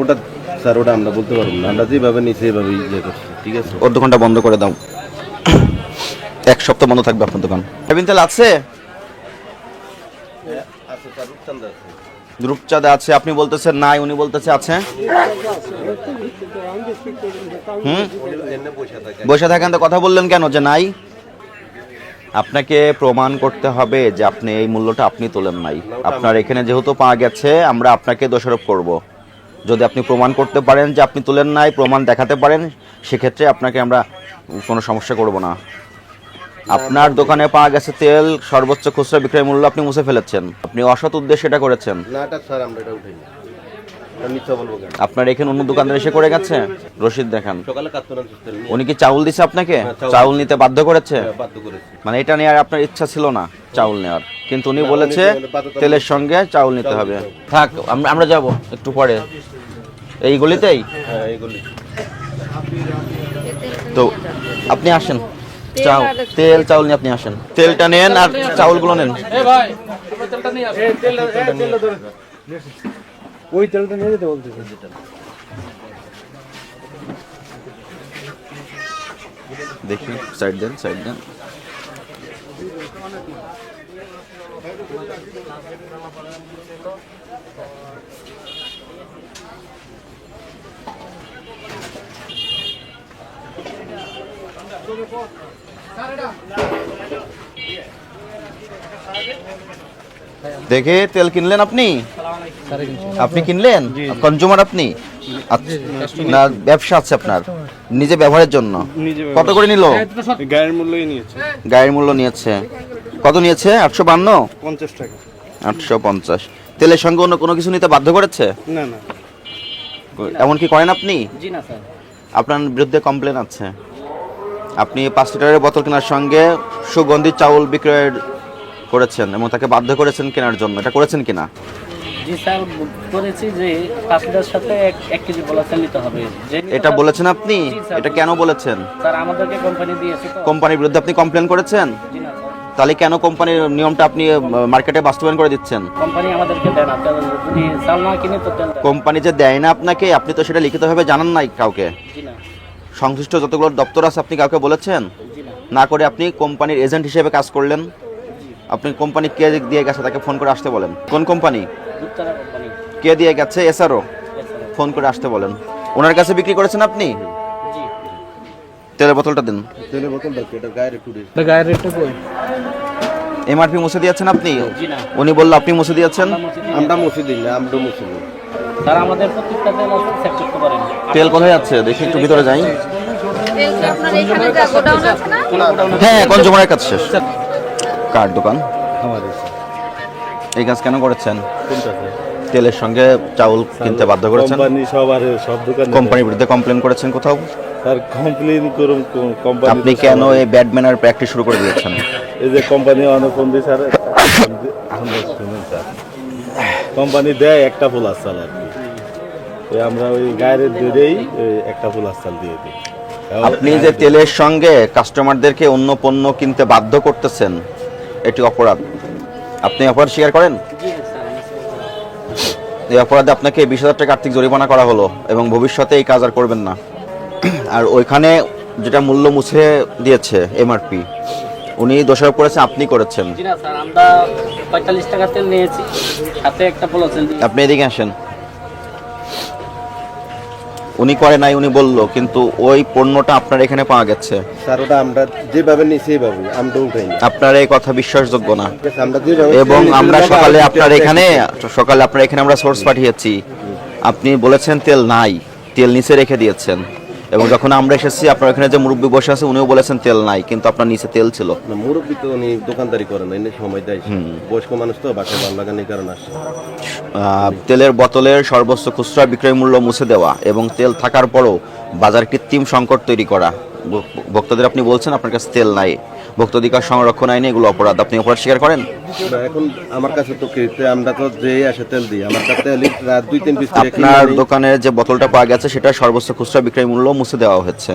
ওটা স্যার ওটা আমরা বলতে পারব না। আমরা যেভাবে নিই সেভাবে ইয়ে করছি ঠিক আছে? ওর দোকানটা বন্ধ করে দাও। এক সপ্তাহ বন্ধ থাকবে আপনার দোকান। সয়াবিন তেল আছে? রূপচাঁদ আছে। আপনি বলতেছেন নাই উনি বলতেছে আছে। হুম? বসে থাকেন তো কথা বললেন কেন যে নাই? আপনাকে প্রমাণ করতে হবে যে আপনি এই মূল্যটা আপনি তোলেন নাই। আপনার এখানে যেহেতু পাওয়া গেছে আমরা আপনাকে দোষারোপ করব। যদি আপনি প্রমাণ করতে পারেন যে আপনি তুলেন নাই, প্রমাণ দেখাতে পারেন, সেক্ষেত্রে আপনাকে আমরা কোনো সমস্যা করব না। আপনার দোকানে পাওয়া গেছে তেল, সর্বোচ্চ খুচরা বিক্রয় মূল্য আপনি মুছে ফেলেছেন। আপনি অসৎ উদ্দেশ্যে এটা করেছেন। না স্যার আমরা এটা না এটা মিথ্যা বলব কেন আপনার এখানে অন্য দোকানদার এসে করে গেছে? রসিদ দেখান। নিয়ে উনি কি চাউল দিছে আপনাকে? হ্যাঁ, চাউল। চাউল নিতে বাধ্য করেছে? মানে এটা নেওয়ার আপনার ইচ্ছা ছিল না চাউল নেওয়ার। কিন্তু উনি বলেছে তেলের সঙ্গে চাউল নিতে হবে। থাক আমরা- যাব একটু পরে। এই গলিতেই? হ্যাঁ তো আপনি আসেন। চাউ তেল চাউল নিয়ে আপনি আসেন। তেলটা নেন আর চাউলগুলো নেন। ওই তেলটা নিয়ে যেতে বলতেছে। দেখি সাইড দেন সাইড দেন। দেখে তেল কিনলেন আপনি? আপনি কিনলেন? কনজুমার আপনি? আচ্ছা, না ব্যবসা আছে আপনার। নিজে ব্যবহারের জন্য? কত করে নিল? গায়ের মূল্যই নিয়েছে। গায়ের মূল্য নিয়েছে। কত নিয়েছে? আটশো বান্ন? পঞ্চাশ টাকা। আটশো পঞ্চাশ। তেলের সঙ্গে অন্য কোনো কিছু নিতে বাধ্য করেছে? না না। এমন কি করেন আপনি? জি না স্যার। আপনার বিরুদ্ধে কমপ্লেন আছে। আপনি পাঁচ লিটারের বোতল কেনার সঙ্গে সুগন্ধি চাউল বিক্রয় করেছেন এবং তাকে বাধ্য করেছেন কেনার জন্য। এটা করেছেন কিনা? জি স্যার করেছি যে পাঁচ সাথে এক কেজি বলাচাল নিতে হবে। এটা বলেছেন আপনি? এটা কেন বলেছেন? স্যার আমাদেরকে কোম্পানি দিয়েছে কোম্পানির বিরুদ্ধে আপনি কমপ্লেন করেছেন? না তাহলে কেন কোম্পানির নিয়মটা আপনি মার্কেটে বাস্তবায়ন করে দিচ্ছেন? কোম্পানি আমাদেরকে দেন আপনার যদি চাল না কিনে তো কোম্পানি যে দেয় না আপনাকে আপনি তো সেটা লিখিতভাবে জানান নাই কাউকে। সংশ্লিষ্ট যতগুলো দপ্তর আছে আপনি কাউকে বলেছেন? না। না করে আপনি কোম্পানির এজেন্ট হিসেবে কাজ করলেন? আপনি কোম্পানি কে দিয়ে গেছে তাকে ফোন করে আসতে বলেন। কোন কোম্পানি? কে দিয়ে গেছে? এসআরও? ফোন করে আসতে বলেন। ওনার কাছে বিক্রি করেছেন আপনি? তেলের বোতলটা দিন। তেলের বোতলটা এটা গায়ের একটু। গায়ের রেটটা কই? এমআরপি মুছে দিয়েছেন আপনি? জি না। উনি বলল আপনি মুছে দিয়েছেন? আমরা মুছে দিই। আমরা মুছে দিই না আমরা মুছে দিই। স্যার আমাদের প্রত্যেকটা তেল চেক করতে পারেন। তেল কোথায় আছে? দেখি একটু ভিতরে যাই। তেল আপনার এখানে গোডাউন আছে না? হ্যাঁ কনজুমারের কাছে শেষ। কার দোকান? এই কাজ কেন করেছেন? তেলের সঙ্গে চাউল কিনতে বাধ্য করেছেন? কোম্পানি সব আর সব দোকান কোম্পানির বিরুদ্ধে কমপ্লেন করেছেন কোথাও? স্যার কমপ্লেন করুন কোম্পানি আপনি কেন এই ব্যাড ম্যানার প্র্যাকটিস শুরু করে দিয়েছেন? এই যে কোম্পানি অনেক ফোন দিয়ে স্যার শুনুন স্যার। কোম্পানি দেয় একটা ফুল আসাল আর কি। আমরা ওই গায়ের ওই একটা ফুল আসাল দিয়ে দিই। আপনি যে তেলের সঙ্গে কাস্টমারদেরকে অন্য পণ্য কিনতে বাধ্য করতেছেন এটি অপরাধ। আপনি অপরাধ স্বীকার করেন? স্যার এই অপরাধে আপনাকে বিশ হাজার টাকা আর্থিক জরিমানা করা হলো এবং ভবিষ্যতে এই কাজ আর করবেন না। আর ওইখানে যেটা মূল্য মুছে দিয়েছে এমআরপি উনি দোষারোপ করেছেন আপনি করেছেন। আমরা পঁয়তাল্লিশ নিয়েছি। সাথে একটা আপনি এদিকে আসেন। উনি করে নাই উনি বলল কিন্তু ওই পণ্যটা আপনার এখানে পাওয়া গেছে। স্যার ওটা আমরা যেভাবে নিই সেইভাবে আমরা উঠাই আপনার এই কথা বিশ্বাসযোগ্য না। এবং আমরা সকালে আপনার এখানে সকালে আপনার এখানে আমরা সোর্স পাঠিয়েছি। আপনি বলেছেন তেল নাই তেল নিচে রেখে দিয়েছেন। এবং যখন আমরা এসেছি আপনার এখানে যে মুরব্বী বসে আছে উনিও বলেছেন তেল নাই কিন্তু আপনার নিচে তেল ছিল। না মুরব্বী তো উনি দোকানদারি করেন এনে সময় দেয় বয়স্ক মানুষ তো বাসায় ভালো লাগানি কারণ আসে। তেলের বোতলের সর্বোচ্চ খুচরা বিক্রয় মূল্য মুছে দেওয়া এবং তেল থাকার পরও বাজার কৃত্রিম সংকট তৈরি করা। ভোক্তাদের ভক্তদের আপনি বলছেন আপনার কাছে তেল নাই। ভক্তাধিকার সংরক্ষণ আইনে এগুলো অপরাধ। আপনি অপরাধ স্বীকার করেন? এখন আমার কাছে তো কেটে আমরা তো যে আসে তেল দিই আমার কাছে রাত দুই তিন আপনার আনি। দোকানে যে বোতলটা পাওয়া গেছে সেটা সর্বোচ্চ খুচরা বিক্রয় মূল্য মুছে দেওয়া হয়েছে।